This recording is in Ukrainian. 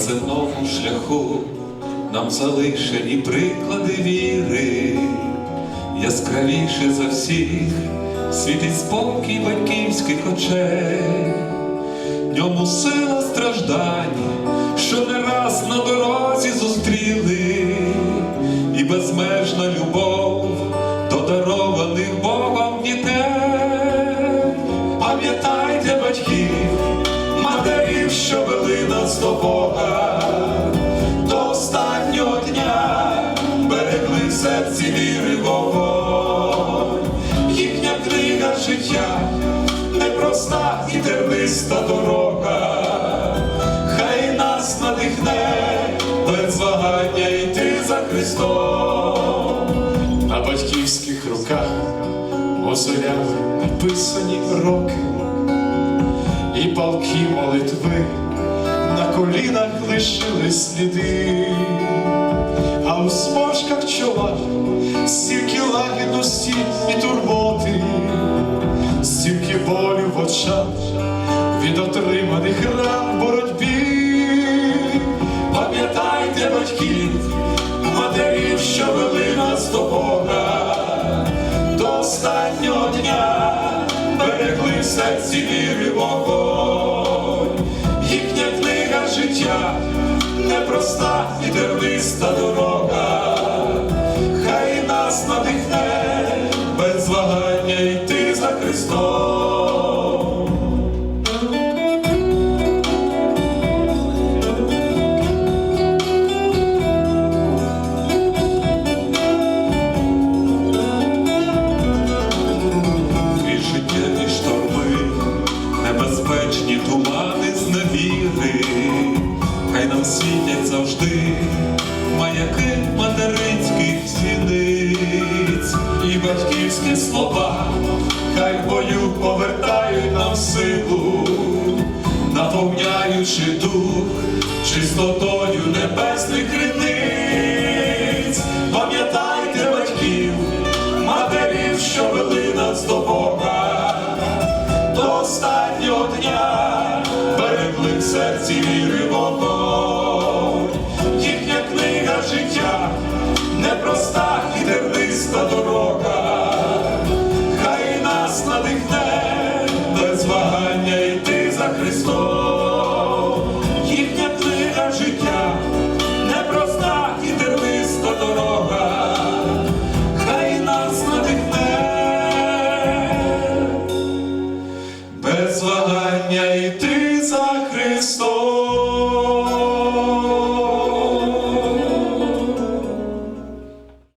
земному шляху нам залишені приклади віри, яскравіше за всіх світить спокій батьківських очей, В ньому сила страждань, що не раз на дорозі до Бога, до останнього дня берегли в серці віри вогонь, їхня книга життя непроста і терниста дорога, хай нас надихне без вагання йти за Христом. На батьківських руках озоряли написані роки, і палки молитви колінах лишили сліди, а у сморшках чола стільки лагідності і турботи, стільки болю в очах від отриманих ран боротьбі. Пам'ятайте батьків, матерів, що вели нас до Бога, до останнього дня берегли серці віри вогонь, непроста і терниста дорога, хай нас надихне без вагання йти за Христом. Світять завжди. Маяки материнських сіниць і батьківські слова, хай бою повертають нам силу, наповняючи дух чистотою небесних криниць. Пам'ятайте батьків, матерів, що вели нас до Бога, до останнього дня берегли в серці віри йти за Христом.